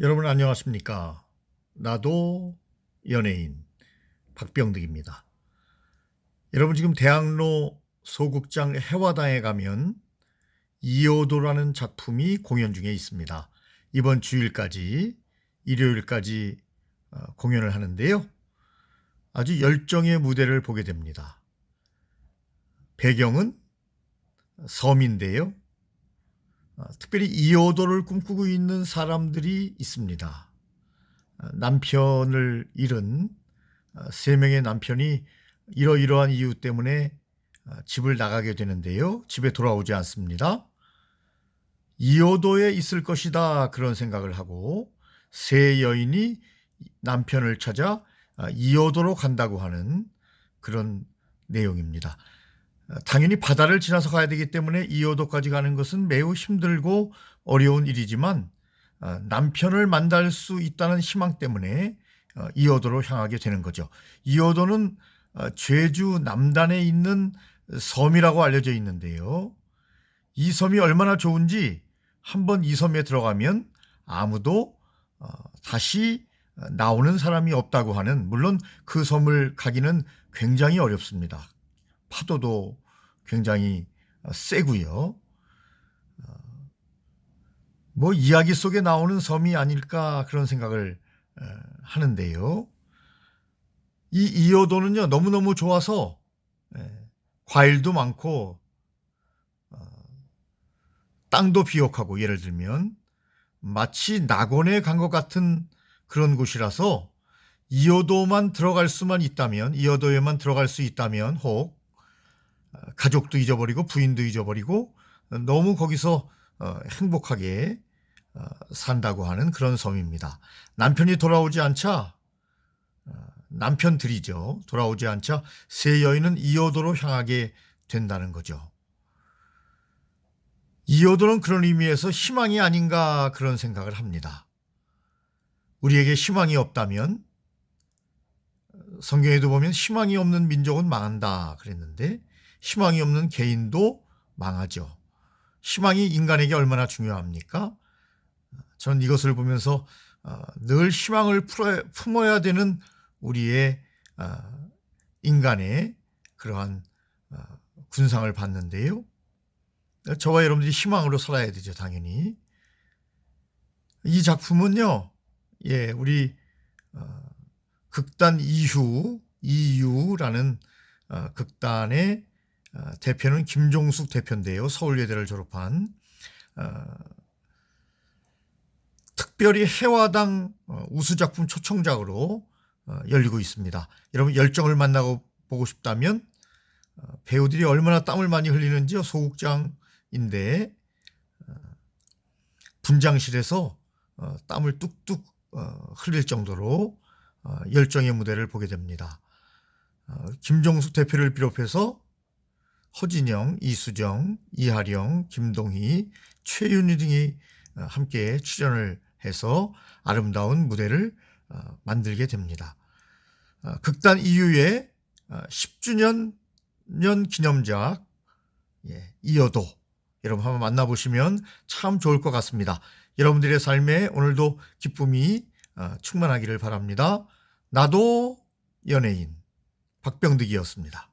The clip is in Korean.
여러분 안녕하십니까? 나도 연예인 박병득입니다. 여러분 지금 대학로 소극장 해화당에 가면 이효도라는 작품이 공연 중에 있습니다. 이번 주일까지 일요일까지 어, 공연을 하는데요. 아주 열정의 무대를 보게 됩니다. 배경은 섬인데요. 어, 특별히 이효도를 꿈꾸고 있는 사람들이 있습니다. 어, 남편을 잃은 어, 세 명의 남편이 이러이러한 이유 때문에 어, 집을 나가게 되는데요. 집에 돌아오지 않습니다. 이효도에 있을 것이다 그런 생각을 하고 세 여인이 남편을 찾아 어, 이효도로 간다고 하는 그런 내용입니다. 어, 당연히 바다를 지나서 가야 되기 때문에 이호도까지 가는 것은 매우 힘들고 어려운 일이지만 어, 남편을 만날 수 있다는 희망 때문에 어, 이호도로 향하게 되는 거죠. 이호도는 어, 제주 남단에 있는 섬이라고 알려져 있는데요. 이 섬이 얼마나 좋은지 한번 이 섬에 들어가면 아무도 어, 다시 나오는 사람이 없다고 하는 물론 그 섬을 가기는 굉장히 어렵습니다. 파도도 굉장히 어, 세고요. 어, 뭐 이야기 속에 나오는 섬이 아닐까 그런 생각을 어, 하는데요. 이 이호도는요 너무너무 좋아서 예, 과일도 많고 어, 땅도 비옥하고 예를 들면 마치 낙원에 간 것 같은 그런 곳이라서 이호도만 들어갈 수만 있다면 이호도에만 들어갈 수 있다면 혹 어, 가족도 잊어버리고 부인도 잊어버리고 어, 너무 거기서 어, 행복하게 어, 산다고 하는 그런 섬입니다. 남편이 돌아오지 않자 어, 남편들이죠. 돌아오지 않자 세 여인은 이호도로 향하게 된다는 거죠. 이호도는 그런 의미에서 희망이 아닌가 그런 생각을 합니다. 우리에게 희망이 없다면 성경에도 보면 희망이 없는 민족은 망한다 그랬는데 희망이 없는 개인도 망하죠. 희망이 인간에게 얼마나 중요합니까? 저는 이것을 보면서 어, 늘 희망을 품어야 되는 우리의 어, 인간의 그러한 어, 군상을 봤는데요. 저와 여러분들이 희망으로 살아야 되죠, 당연히. 이 작품은요, 예, 우리 어, 극단 이후 이유라는 어, 극단의 어, 대표는 김종숙 대표인데요. 서울예대를 졸업한 어, 특별히 해화당 어, 우수작품 초청작으로 어, 열리고 있습니다. 여러분 열정을 만나고 보고 싶다면 어, 배우들이 얼마나 땀을 많이 흘리는지요. 소극장인데 어, 분장실에서 어, 땀을 뚝뚝 어, 흘릴 정도로 어, 열정의 무대를 보게 됩니다. 어, 김종숙 대표를 비롯해서 허진영, 이수정, 이하령, 김동희, 최윤희 등이 어, 함께 출연을 해서 아름다운 무대를 어, 만들게 됩니다. 어, 극단 이후에 10주년 년 기념작 예, 이어도 여러분 한번 만나보시면 참 좋을 것 같습니다. 여러분들의 삶에 오늘도 기쁨이 어, 충만하기를 바랍니다. 나도 연예인 박병득이었습니다.